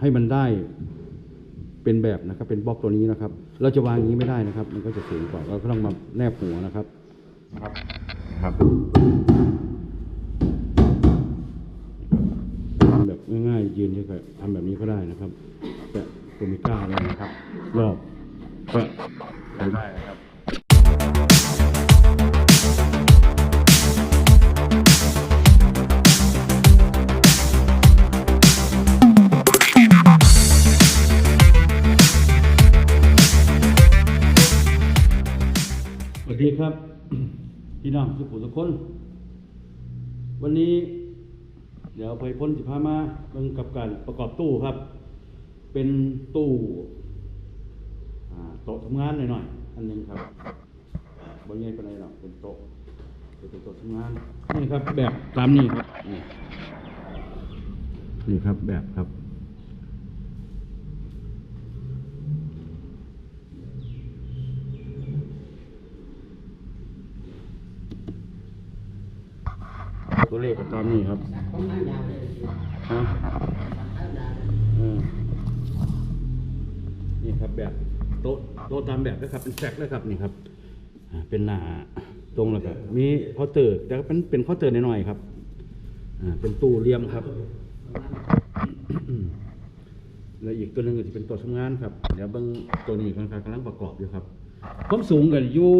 ให้มันได้เป็นแบบนะครับ เป็นบล็อกตัวนี้นะครับ เราจะวางอย่างนี้ไม่ได้นะครับ มันก็จะสูงกว่าเราก็ต้องมาแนบหัวนะครับครับครับทำแบบง่ายๆยืนเฉยๆทำแบบนี้ก็ได้นะครับแปะโฟมิก้าเลยนะครับ รอบแปะใช้ได้นะครับ พี่น้องสุขุทุกคน วันนี้ เดี๋ยวไปพ้นสิพามาเบิ่งกับการประกอบตู้ครับ เป็นตู้โต๊ะทำงานหน่อยๆอันหนึงครับบนใหญ่ปานใดหรอเป็นโต๊ะเป็นโต๊ะทำงานนี่ครับ แบบตามนี้ครับนี่นี่ครับแบบครับ เลขก็ตามนี้ครับฮะนี่ครับแบบโต๊ะโต๊ะตามแบบนะครับเป็นแฟกเลยครับนี่ครับเป็นหน้าตรงแล้วก็มีเคาน์เตอร์แต่เป็นเป็นเคาน์เตอร์น้อยๆครับอ่าเป็นตู้เหลี่ยมครับแล้วอีกตัวหนึ่งก็จะเป็นตัวทำงานครับ เดี๋ยวเบิ่งตัวนี้กำลังกำลังประกอบอยู่ครับความสูงกันอยู่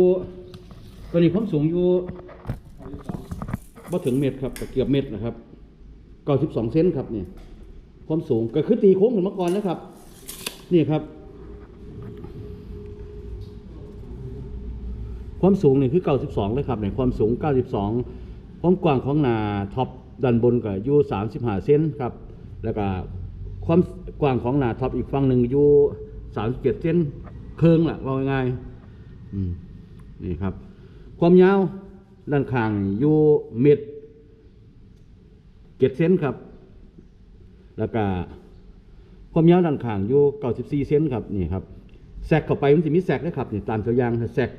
ตัวนี้ความสูงอยู่ บ่ถึงเมตรครับแต่เกือบเมตรนะครับเก้าสิบสองเซนครับเนี่ยความสูงก็คือตีโค้งขึ้นมาก่อนนะครับ นี่ครับ ความสูงนี่คือเก้าสิบสองเลยครับเนี่ยความสูงเก้าสิบสองความกว้างของนาท็อปด้านบนก็อยู่สามสิบห้าเซนครับ แล้วก็ความกว้างของนาท็อปอีกฝั่งหนึ่งอยู่สามสิบเจ็ดเซนเคิงละว่าง่ายๆนี่ครับ ความยาว ด้านข้างอยู่เมตรเจ็ดเซนครับ แล้วก็ความยาวด้านข้างอยู่เก้าสิบสี่เซนครับนี่ครับแซกเข้าไปมันจะมีแซกนะครับนี่ตามตัวอย่างแซก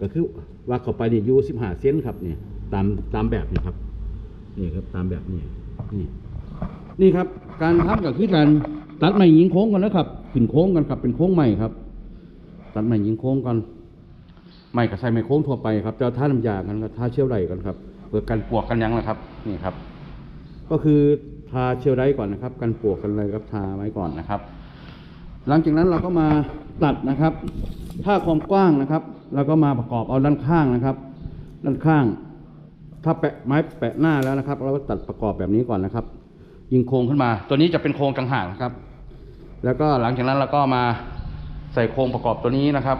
ก็คือว่าเข้าไปนี่อยู่สิบห้าเซนครับนี่ตามตามแบบนี่ครับนี่ครับตามแบบนี้นี่นี่ครับ การทำก็คือการตัดไม้ยิงโค้งกันนะครับขึ้นโค้งกันครับเป็นโค้งใหม่ครับ ตัดไม้ยิงโค้งกัน ไม่กับใส่ไม้โค้งทั่วไปครับแต่ว่าท่าน้ำยากันก็ท่าเชี่ยวไรกันครับเพื่อกันปวกกันยังนะครับนี่ครับ ก็คือทาเชี่ยวไรก่อนนะครับ กันปวกกันเลยครับทาไว้ก่อนนะครับ หลังจากนั้นเราก็มาตัดนะครับ ถ้าความกว้างนะครับเราก็มาประกอบเอาด้านข้างนะครับ ด้านข้าง ถ้าแปะไม้แปะหน้าแล้วนะครับ เราก็ตัดประกอบแบบนี้ก่อนนะครับ ยิงโครงขึ้นมา ตัวนี้จะเป็นโครงต่างหากนะครับ แล้วก็หลังจากนั้นเราก็มาใส่โครงประกอบตัวนี้นะครับ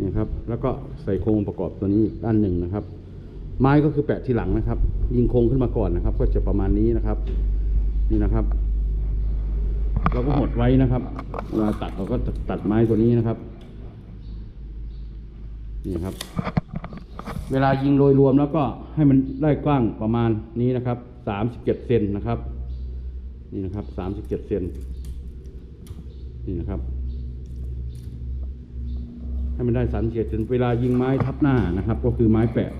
นี่ครับ แล้วก็ใส่โครงประกอบตัวนี้อีกด้านหนึ่งนะครับ ไม้ก็คือแปะที่หลังนะครับ ยิงโครงขึ้นมาก่อนนะครับ ก็จะประมาณนี้นะครับ นี่นะครับ เราก็หดไว้นะครับเวลาตัดเราก็ตัดไม้ตัวนี้นะครับ นี่ครับ เวลายิงโดยรวมแล้วก็ให้มันได้กว้างประมาณนี้นะครับสามสิบเจ็ดเซนนะครับ นี่นะครับสามสิบเจ็ดเซนนี่นะครับ ให้มันได้สันเสียจนเวลายิงไม้ทับหน้านะครับ ก็คือไม้แปะ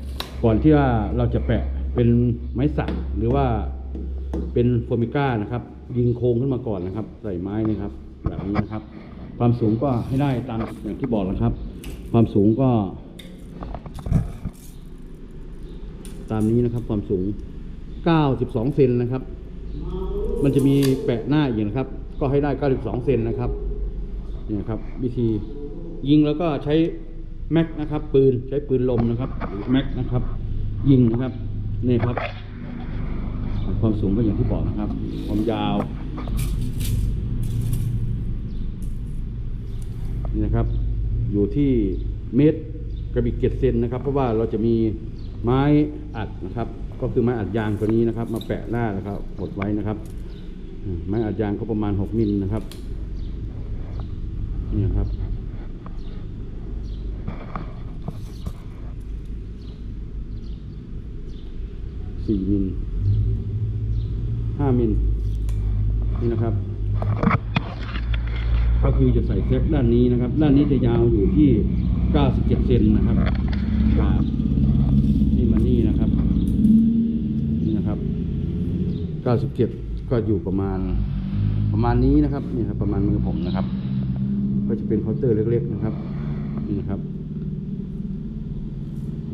ก่อนที่ว่าเราจะแปะเป็นไม้สักหรือว่าเป็นโฟมิก้านะครับ ยิงโค้งขึ้นมาก่อนนะครับ ใส่ไม้นะครับ แบบนี้นะครับ ความสูงก็ให้ได้ตามอย่างที่บอกแล้วครับ ความสูงก็ ตามนี้นะครับ ความสูง 92 เซนนะครับ มันจะมีแปะหน้าอีกนะครับ ก็ให้ได้ 92 เซนนะครับเนี่ยครับ วิธี ยิงแล้วก็ใช้แม็กนะครับ ปืนใช้ปืนลมนะครับหรือแม็กนะครับ ยิงนะครับนี่ครับ ความสูงก็อย่างที่บอกนะครับ ความยาวนี่นะครับ อยู่ที่เมตรกระบิกเจ็ดเซนนะครับ เพราะว่าเราจะมีไม้อัดนะครับ ก็คือไม้อัดยางตัวนี้นะครับ มาแปะหน้านะครับกดไว้นะครับ ไม้อัดยางก็ประมาณ 6มิลนะครับนี่ครับ สี่มิลห้ามิลนี่นะครับ ก็คือจะใส่แซกด้านนี้นะครับ ด้านนี้จะยาวอยู่ที่97เซนนะครับจากนี่มานี่นะครับ นี่นะครับ97ก็อยู่ประมาณประมาณนี้นะครับนี่ครับ ประมาณมือผมนะครับ ก็จะเป็นเคาน์เตอร์เล็ก ๆ นะครับ นี่นะครับ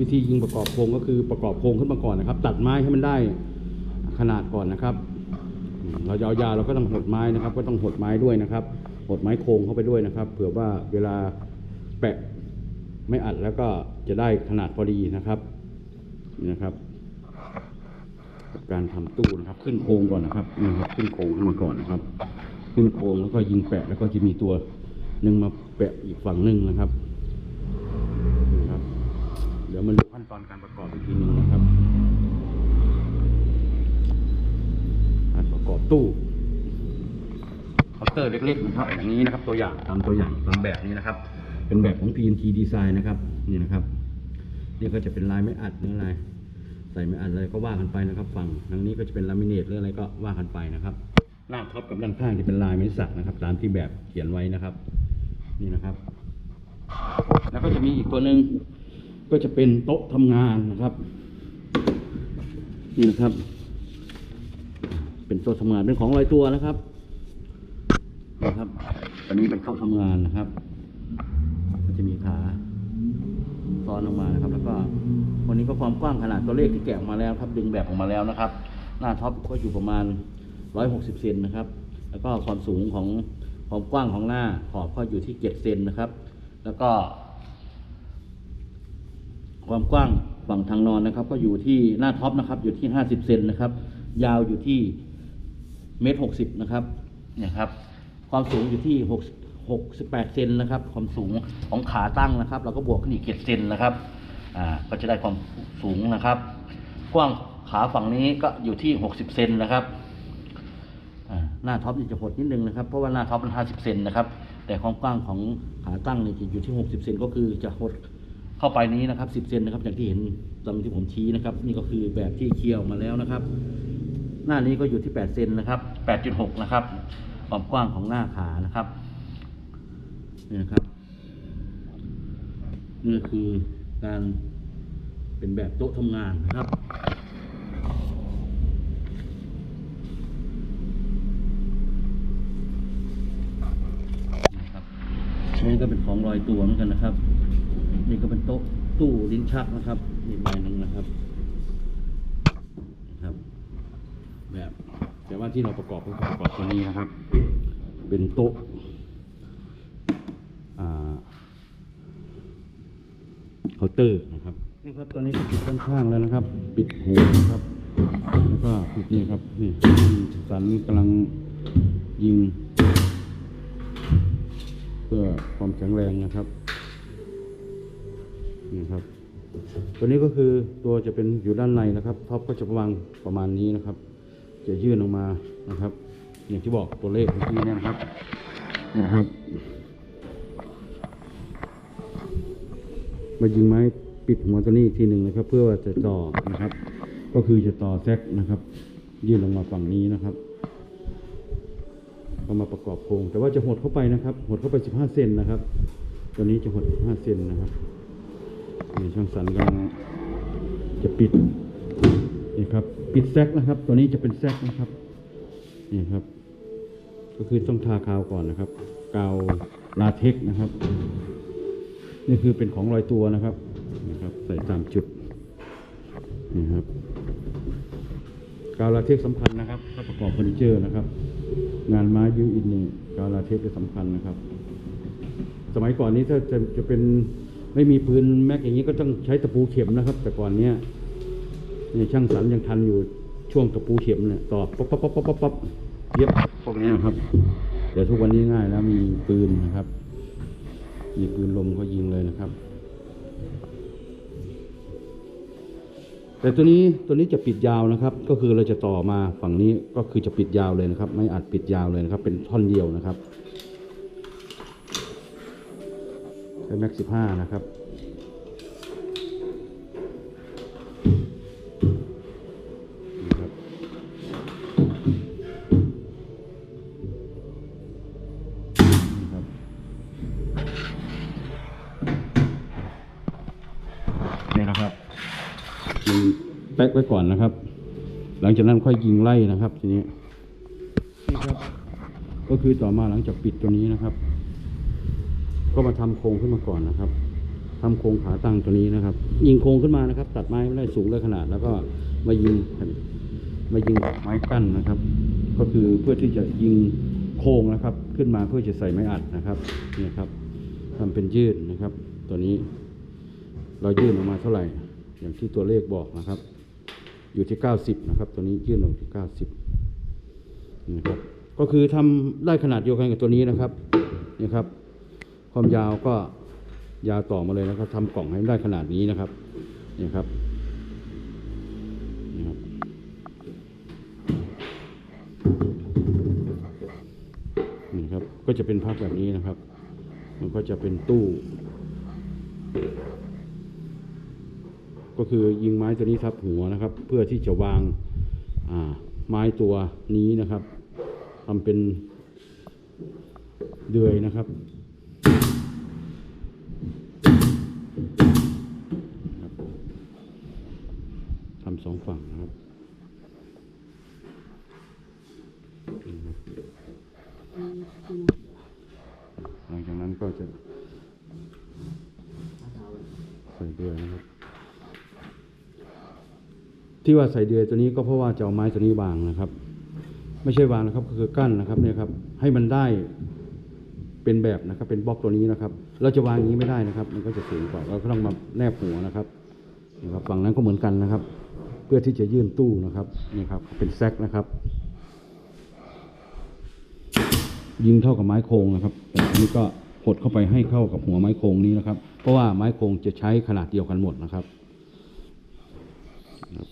วิธียิงประกอบโครงก็คือประกอบโครงขึ้นมาก่อนนะครับ ตัดไม้ให้มันได้ขนาดก่อนนะครับ เราจะเอายาเราก็ต้องหดไม้นะครับ ก็ต้องหดไม้ด้วยนะครับหดไม้โครงเข้าไปด้วยนะครับ เผื่อว่าเวลาแปะไม่อัดแล้วก็จะได้ขนาดพอดีนะครับนี่นะครับการทำตู้นะครับ ขึ้นโครงก่อนนะครับนี่ครับขึ้นโครงขึ้นมาก่อนนะครับ ขึ้นโครงแล้วก็ยิงแปะแล้วก็จะมีตัวหนึ่งมาแปะอีกฝั่งหนึ่งนะครับ ดี๋ยวมาดูขั้นตอนการประกอบอีกทีหนึ่งนะครับการประกอบตู้เคาน์เตอร์เล็กๆนะครับอย่างนี้นะครับ ตัวอย่างตามตัวอย่างตามแบบนี้นะครับ เป็นแบบของ PNT Design นะครับนี่นะครับนี่ก็จะเป็นลายไม่อัดหรืออะไรใส่ไม่อัดอะไรก็ว่ากันไปนะครับ ฝั่งทางนี้ก็จะเป็นลามิเนตหรืออะไรก็ว่ากันไปนะครับหน้าท็อปกับด้านข้างจะเป็นลายไม้สักนะครับ ตามที่แบบเขียนไว้นะครับ นี่นะครับ แล้วก็จะมีอีกตัวหนึ่ง ก็จะเป็นโต๊ะทำงานนะครับ นี่นะครับ เป็นโต๊ะทำงานเป็นของลอยตัวนะครับนะครับอันนี้เป็นโต๊ะทำงานนะครับก็จะมีขาซ้อนออกมานะครับ แล้วก็วันนี้ก็ความกว้างขนาดตัวเลขที่แกะออกมาแล้วครับ ดึงแบบออกมาแล้วนะครับ หน้าท็อปก็อยู่ประมาณ 160 เซนนะครับ แล้วก็ความสูงของความกว้างของหน้าขอบก็อยู่ที่7เซนนะครับ แล้วก็ ความกว้างฝั่งทางนอนนะครับ ก็อยู่ที่หน้าท็อปนะครับ อยู่ที่ 50 เซนนะครับ ยาวอยู่ที่เมตรหกสิบนะครับเนี่ยครับ ความสูงอยู่ที่6 68เซนนะครับ ความสูงของขาตั้งนะครับ เราก็บวกขึ้นอีก7เซนนะครับอ่าก็จะได้ความสูงนะครับ กว้างขาฝั่งนี้ก็อยู่ที่60เซนนะครับอ่าหน้าท็อปจะหดนิดนึงนะครับ เพราะว่าหน้าท็อปมัน50เซนนะครับ แต่ความกว้างของขาตั้งนี่จะอยู่ที่60เซนก็คือจะหด เข้าไปนี้นะครับ 10 เซนนะครับอย่างที่เห็นตามที่ผมชี้นะครับ นี่ก็คือแบบที่เคลียร์ออกมาแล้วนะครับ หน้านี้ก็อยู่ที่ 8 เซนนะครับ 8.6 นะครับ ความกว้างของหน้าขานะครับนี่นะครับนี่คือการเป็นแบบโต๊ะทำงานนะครับนะครับนี่ก็เป็นของลอยตัวเหมือนกันนะครับ นี่ก็เป็นโต๊ะตู้ลิ้นชักนะครับนี่ใบหนึ่งนะครับนะครับ แบบแต่ว่าที่เราประกอบก็ประกอบตัวนี้นะครับ เป็นโต๊ะอ่าเคาน์เตอร์นะครับนี่ครับตอนนี้ก็ปิดด้านข้างแล้วนะครับ ปิดหูนะครับแล้วก็ปิดนี่ครับนี่สันกำลังยิง เพื่อความแข็งแรงนะครับ นี่ครับ ตัวนี้ก็คือตัวจะเป็นอยู่ด้านในนะครับท็อปก็จะประมาณประมาณนี้นะครับ จะยื่นออกมานะครับ อย่างที่บอกตัวเลขเมื่อกี้นี่นะครับนะครับมายิงไม้ปิดหัวตัวนี้อีกทีหนึ่งนะครับ เพื่อว่าจะต่อนะครับ ก็คือจะต่อแซกนะครับ ยื่นลงมาฝั่งนี้นะครับเอมาประกอบโครงแต่ว่าจะหดเข้าไปนะครับ หดเข้าไป 15 เซนนะครับ ตัวนี้จะหด 15 เซนนะครับ นี่ช่างสันกำลังจะปิดนี่ครับปิดแซกนะครับ ตัวนี้จะเป็นแซกนะครับนี่ครับ ก็คือต้องทาคาวก่อนนะครับ กาวลาเท็กนะครับ นี่คือเป็นของลอยตัวนะครับนี่ครับ ใส่ตามจุดนี่ครับกาวลาเท็กสำคัญนะครับถ้าประกอบเฟอร์นิเจอร์นะครับ งานไม้ยูอินนี่กาวลาเทปจะสำคัญนะครับ สมัยก่อนนี้ถ้าจะจะเป็น ไม่มีปืนแม็กอย่างนี้ก็ต้องใช้ตะปูเข็มนะครับ แต่ก่อนเนี้ยนี่ช่างสันยังทันอยู่ช่วงตะปูเข็มเนี่ยตอบป๊อปป๊อปป๊อปป๊อปป๊อปเย็บพวกนี้นะครับแต่ทุกวันนี้ง่ายแล้วมีปืนนะครับ มีปืนลมเขายิงเลยนะครับ แต่ตัวนี้ตัวนี้จะปิดยาวนะครับ ก็คือเราจะต่อมาฝั่งนี้ก็คือจะปิดยาวเลยนะครับ ไม่อัดปิดยาวเลยนะครับ เป็นท่อนเดียวนะครับ ใช้แม็กสิบห้านะครับนี่ครับนี่ครับนี่นะครับยิงแป๊กไว้ก่อนนะครับ หลังจากนั้นค่อยยิงไล่นะครับทีนี้นี่ครับ ก็คือต่อมาหลังจากปิดตัวนี้นะครับ ก็มาทำโครงขึ้นมาก่อนนะครับทำโครงขาตั้งตัวนี้นะครับ ยิงโครงขึ้นมานะครับ ตัดไม้ไม่ได้สูงได้ขนาด แล้วก็มายิงมายิงไม้กั้นนะครับ ก็คือเพื่อที่จะยิงโครงนะครับ ขึ้นมาเพื่อจะใส่ไม้อัดนะครับเนี่ยครับทำเป็นยืดนะครับ ตัวนี้ เรายื่นออกมาเท่าไหร่ อย่างที่ตัวเลขบอกนะครับ อยู่ที่ 90 นะครับ ตัวนี้ยื่นออกที่ 90นะครับก็คือทำได้ขนาดเดียวกันกับตัวนี้นะครับนี่ครับ ความยาวก็ยาวต่อมาเลยนะครับทำกล่องให้ได้ขนาดนี้นะครับนี่ครับนี่ครับนี่ครับก็จะเป็นพักแบบนี้นะครับ มันก็จะเป็นตู้ ก็คือยิงไม้ตัวนี้ทับหัวนะครับ เพื่อที่จะวางาไม้ตัวนี้นะครับทำเป็นเดือยนะครับ สองฝั่งนะครับนี่ครับหลังจากนั้นก็จะใส่เดือยนะครับ ที่ว่าใส่เดือยตัวนี้ก็เพราะว่าจะเอาไม้ตัวนี้วางนะครับ ไม่ใช่วางนะครับก็คือกั้นนะครับเนี่ยครับ ให้มันได้เป็นแบบนะครับ เป็นบล็อกตัวนี้นะครับ เราจะวางอย่างนี้ไม่ได้นะครับ มันก็จะสูงกว่าเราก็ต้องมาแนบหัวนะครับนี่ครับฝั่งนั้นก็เหมือนกันนะครับ เพื่อที่จะยื่นตู้นะครับนี่ครับเป็นแซกนะครับ ยิงเท่ากับไม้โครงนะครับแต่อันนี้ก็หดเข้าไปให้เข้ากับหัวไม้โครงนี้นะครับ เพราะว่าไม้โครงจะใช้ขนาดเดียวกันหมดนะครับ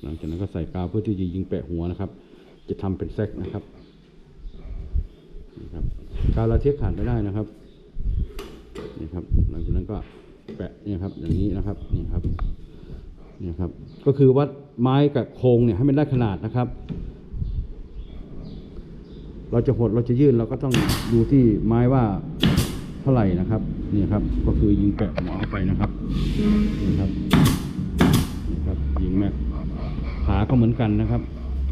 หลังจากนั้นก็ใส่กาวเพื่อที่จะยิงแปะหัวนะครับ จะทำเป็นแซกนะครับนี่ครับกาวลาเทคขาดไม่ได้นะครับนี่ครับ หลังจากนั้นก็แปะเนี่ยครับอย่างนี้นะครับนี่ครับนี่ครับ ก็คือวัด ไม้กับโครงเนี่ยให้มันได้ขนาดนะครับ เราจะหดเราจะยื่นเราก็ต้องดูที่ไม้ว่าเท่าไหร่นะครับนี่ครับ ก็คือยิงแปะหัวเข้าไปนะครับนี่ครับนี่ครับยิงแม็กขาก็เหมือนกันนะครับ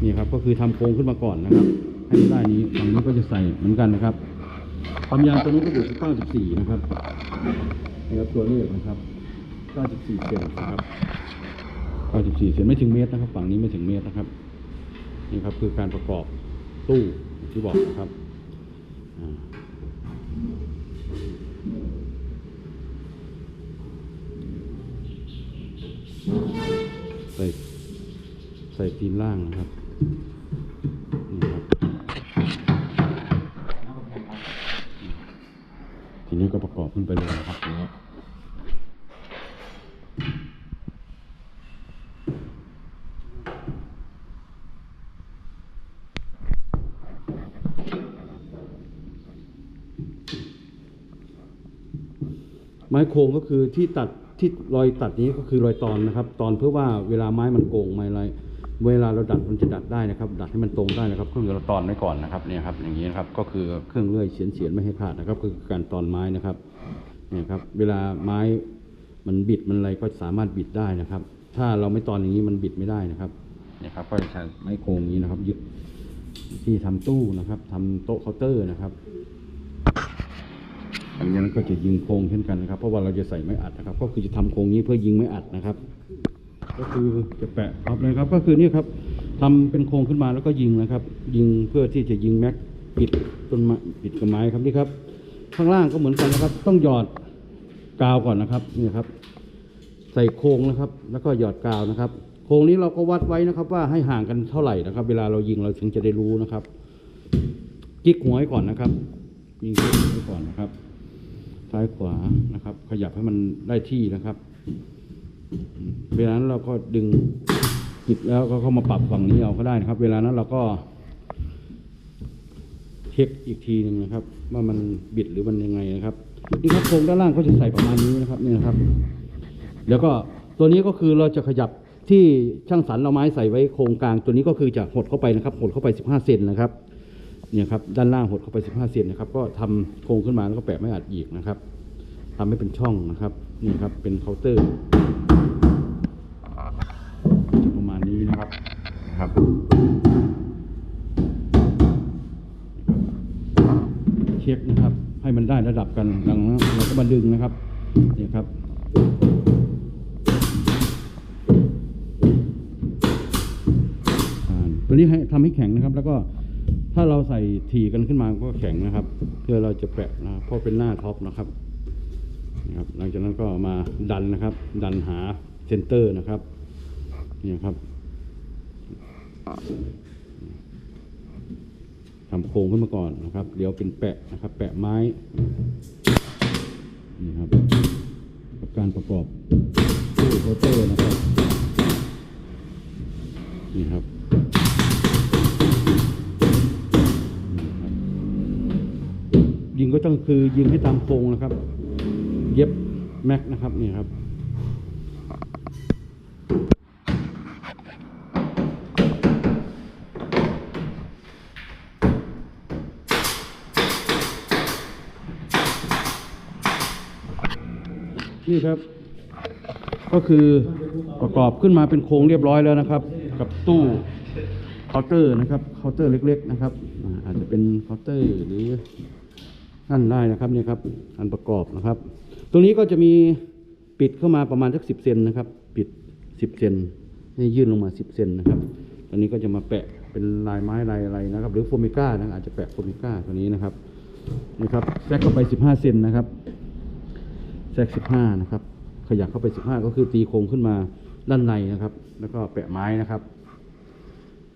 นี่ครับก็คือทำโครงขึ้นมาก่อนนะครับ ให้ได้นี้ฝั่งนี้ก็จะใส่เหมือนกันนะครับความยาวตัวนี้ก็อยู่ที่94 นะครับนี่ครับตัวเลขนะครับ94เซนนะครับ 94เซนไม่ถึงเมตรนะครับ ฝั่งนี้ไม่ถึงเมตรนะครับ นี่ครับคือการประกอบตู้ที่บอกนะครับใส่ใส่ตีนล่างนะครับนี่ครับทีนี้ก็ประกอบขึ้นไปเลยนะครับนี่ครับ ไม้โครงก็คือที่ตัดที่รอยตัดนี้ก็คือรอยตอนนะครับ ตอนเพื่อว่าเวลาไม้มันโกงไม้อะไรเวลาเราดัดมันจะดัดได้นะครับ ดัดให้มันตรงได้นะครับก็คือเราตอนไว้ก่อนนะครับเนี่ยครับ อย่างนี้นะครับก็คือเครื่องเลื่อยเฉียนเฉียนไม่ให้ขาดนะครับ ก็คือการตอนไม้นะครับเนี่ยครับ เวลาไม้มันบิดมันอะไรก็สามารถบิดได้นะครับ ถ้าเราไม่ตอนอย่างนี้มันบิดไม่ได้นะครับเนี่ยครับก็จะใช้ไม้โครงอย่างนี้นะครับยึด ที่ทำตู้นะครับทำโต๊ะเคาน์เตอร์นะครับอันนี้ก็จะยิงโครงเช่นกันนะครับ เพราะว่าเราจะใส่ไม้อัดนะครับ ก็คือจะทำโครงนี้เพื่อยิงไม้อัดนะครับ ก็คือจะแปะครับเลยครับ ก็คือนี่ครับทำเป็นโครงขึ้นมาแล้วก็ยิงนะครับ ยิงเพื่อที่จะยิงแม็กปิดต้นไม้ปิดกับไม้ครับนี่ครับ ข้างล่างก็เหมือนกันนะครับ ต้องหยอดกาวก่อนนะครับนี่ครับ ใส่โครงนะครับ แล้วก็หยอดกาวนะครับ โครงนี้เราก็วัดไว้นะครับ ว่าให้ห่างกันเท่าไหร่นะครับ เวลาเรายิงเราถึงจะได้รู้นะครับกิ๊กหัวให้ก่อนนะครับยิงกิ๊กหัวไว้ก่อนนะครับ ซ้ายขวานะครับ ขยับให้มันได้ที่นะครับ เวลานั้นเราก็ดึงจิบแล้วก็เข้ามาปรับฝั่งนี้เอาก็ได้นะครับ เวลานั้นเราก็เช็คอีกทีหนึ่งนะครับ ว่ามันบิดหรือมันยังไงนะครับนี่ครับโครงด้านล่างก็จะใส่ประมาณนี้นะครับนี่นะครับ แล้วก็ตัวนี้ก็คือเราจะขยับ ที่ช่างสรรเราไม้ใส่ไว้โครงกลางตัวนี้ก็คือจะหดเข้าไปนะครับ หดเข้าไป 15 เซนนะครับเนี่ยครับด้านล่างหดเข้าไป 15 เซนนะครับ ก็ทำโครงขึ้นมาแล้วก็แปะไม้อัดอีกนะครับทำให้เป็นช่องนะครับนี่ครับเป็นเคาน์เตอร์ประมาณนี้นะครับนะครับเช็คนะครับ ให้มันได้ระดับกันดังนั้นเราก็มาดึงนะครับนี่ครับ ตัวนี้ให้ทำให้แข็งนะครับ แล้วก็ถ้าเราใส่ถี่กันขึ้นมาก็แข็งนะครับ เพื่อเราจะแปะนะเพราะเป็นหน้าท็อปนะครับนะครับ หลังจากนั้นก็มาดันนะครับ ดันหาเซนเตอร์นะครับนี่ครับทำโครงขึ้นมาก่อนนะครับ เดี๋ยวเป็นแปะนะครับ แปะไม้นี่ครับกับการประกอบตู้โคเตอร์นะครับนี่ครับ ยิงก็ต้องคือยิงให้ตามโครงนะครับ เย็บแม็กนะครับนี่ครับนี่ครับ ก็คือประกอบขึ้นมาเป็นโครงเรียบร้อยแล้วนะครับ กับตู้ เคาน์เตอร์นะครับเคาน์เตอร์เล็ก ๆ นะครับอาจจะเป็นเคาน์เตอร์หรือนั่นได้นะครับเนี่ยครับ อันประกอบนะครับ ตรงนี้ก็จะมีปิดเข้ามาประมาณสักสิบเซนนะครับ ปิดสิบเซนให้ยื่นลงมาสิบเซนนะครับตอนนี้ก็จะมาแปะเป็นลายไม้ลายอะไรนะครับ หรือโฟมิก้านะอาจจะแปะโฟมิก้าตัวนี้นะครับนะครับแทรกเข้าไปสิบห้าเซนนะครับแทรกสิบห้านะครับขยับเข้าไปสิบห้าก็คือตีโครงขึ้นมาด้านในนะครับ แล้วก็แปะไม้นะครับ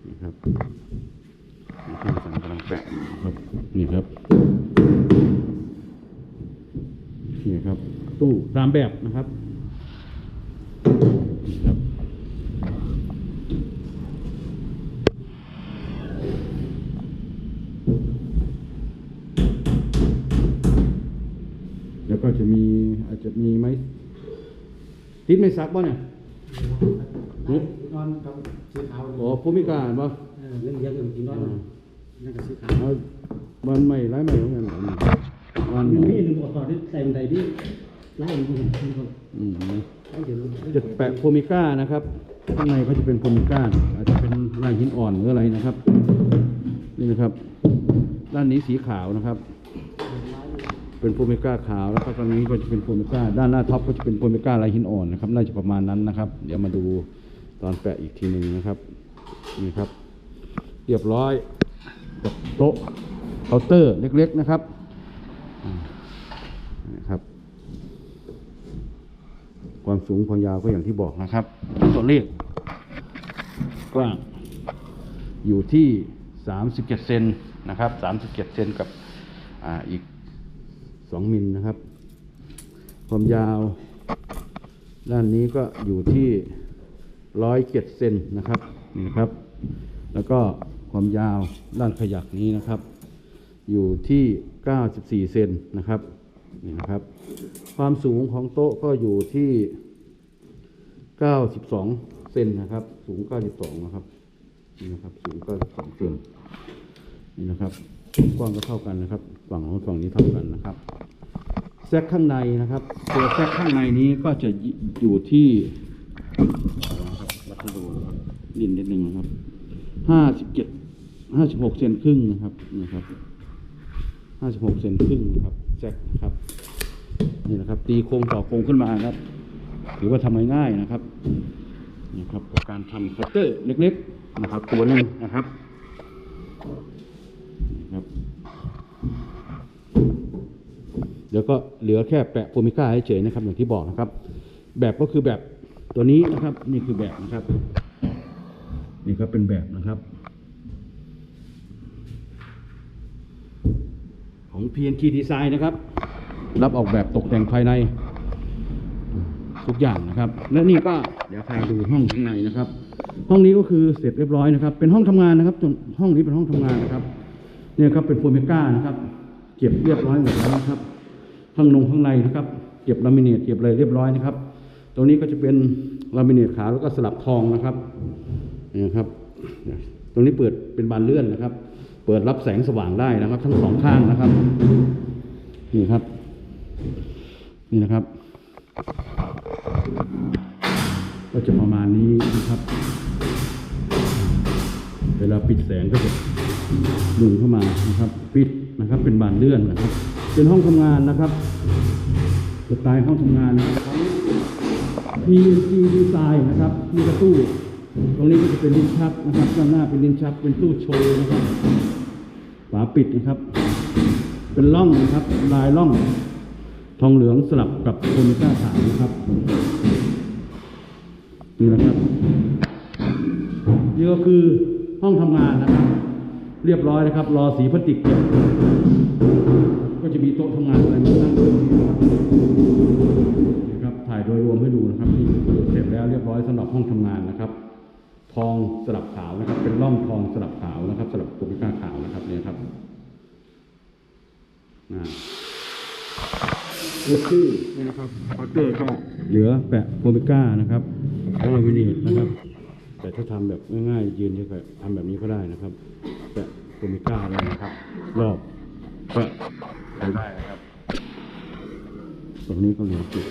นี่ครับนี่ช่างสันกำลังแปะอยู่ครับนี่ครับนี่ครับ ตู้ตามแบบนะครับนี่ครับแล้วก็จะมีอาจจะมีไหมติดไม่ซักบ่เนี่ย อนกับสีขาวโอ้ผู้มีการบ่เออเรื่องเยอะอยู่ที่นอนนั่นกับสีขาวเอาวันใหม่ร้ายใหม่ของกันเหรอนี่วันมันมีหนึ่งอุปกรณ์ที่ใส่บันไดที่ไล่มันเห็นทุกคนอืมไล่เดี๋ยวจะแปะโฟมิก้านะครับข้างในก็จะเป็นโฟมิก้าอาจจะเป็นลายหินอ่อนหรืออะไรนะครับ นี่นะครับ ด้านนี้สีขาวนะครับ เป็นโฟมิก้าขาวแล้วก็ตรงนี้ก็จะเป็นโฟมิก้าด้านหน้าท็อปก็จะเป็นโฟมิก้าลายหินอ่อนนะครับ น่าจะประมาณนั้นนะครับ เดี๋ยวมาดู ตอนแปะอีกทีหนึ่งนะครับนี่ครับ เรียบร้อยกับโต๊ะเคาน์เตอร์เล็กๆนะครับอ่านะครับ ความสูงความยาวก็อย่างที่บอกนะครับ ตัวเลขกว้างอยู่ที่ 37 เซนนะครับ 37 เซนกับอ่าอีก 2 มิลนะครับ ความยาว ด้านนี้ก็อยู่ที่ 107เซนนะครับนี่นะครับ แล้วก็ความยาวด้านขยักนี้นะครับ อยู่ที่ 94 เซนนะครับนี่นะครับ ความสูงของโต๊ะก็อยู่ที่ 92 เซนนะครับ สูง 92 นะครับนี่นะครับ สูง 92 เซนนี่นะครับกว้างก็เท่ากันนะครับ ฝั่งของฝั่งนี้เท่ากันนะครับแซกข้างในนะครับ ตัวแซกข้างในนี้ก็จะอยู่ที่ ครับวัดดูนะครับลิ้นนิดนึงนะครับ57 56เซนครึ่งนะครับนี่ครับ56เซนครึ่งนะครับแซกนะครับนี่นะครับ ตีโครงต่อโครงขึ้นมานะครับ ถือว่าทำง่ายๆนะครับนี่ครับกับการทำคัตเตอร์เล็ก ๆ นะครับ ตัวหนึ่งนะครับนี่ครับ เดี๋ยวก็เหลือแค่แปะโฟมิก้าให้เฉยนะครับ อย่างที่บอกนะครับ แบบก็คือแบบ ตัวนี้นะครับนี่คือแบบนะครับ นี่ครับเป็นแบบนะครับ ของ PNK Design นะครับ รับออกแบบตกแต่งภายใน ทุกอย่างนะครับ และนี่ก็เดี๋ยวพาดูห้องข้างในนะครับ ห้องนี้ก็คือเสร็จเรียบร้อยนะครับ เป็นห้องทำงานนะครับจนห้องนี้เป็นห้องทำงานนะครับเนี่ยครับเป็นโฟมิก้านะครับเก็บเรียบร้อยหมดแล้วนะครับข้างนงข้างในนะครับ เก็บลามิเนตเก็บอะไรเรียบร้อยนะครับ ตรงนี้ก็จะเป็นลามิเนตขาวแล้วก็สลับทองนะครับนี่ครับตรงนี้เปิดเป็นบานเลื่อนนะครับ เปิดรับแสงสว่างได้นะครับ ทั้งสองข้างนะครับ นี่ครับ นี่นะครับ ก็จะประมาณนี้นะครับ เวลาปิดแสงก็จะดึงเข้ามานะครับ ปิดนะครับ เป็นบานเลื่อนนะครับ เป็นห้องทำงานนะครับสไตล์ห้องทำงานนะครับ PNG Design นะครับมีกระตู้ ตรงนี้ก็จะเป็นลิ้นชักนะครับด้านหน้าเป็นลิ้นชักเป็นตู้โชว์นะครับฝาปิดนะครับ เป็นร่องนะครับ ลายร่อง ทองเหลืองสลับกับโคนิก้าขาวนะครับนี่นะครับนี่ก็คือห้องทำงานนะครับ เรียบร้อยนะครับ รอสีพลาสติกเก็บก็จะมีโต๊ะทำงานอะไรมาตั้ง ทองสลับขาวนะครับ เป็นร่องทองสลับขาวนะครับสลับโคนิก้าขาวนะครับเนี่ยครับอ่ารูปชื่อนี่นะครับพอเตอร์ก็เหลือแปะโฟมิก้านะครับแล้วเราวินิตนะครับ แต่ถ้าทำแบบง่ายๆยืนที่ทำแบบนี้ก็ได้นะครับ แปะโฟมิก้าเลยนะครับ รอบก็ใช้ได้นะครับ ตรงนี้ก็เหลือจุด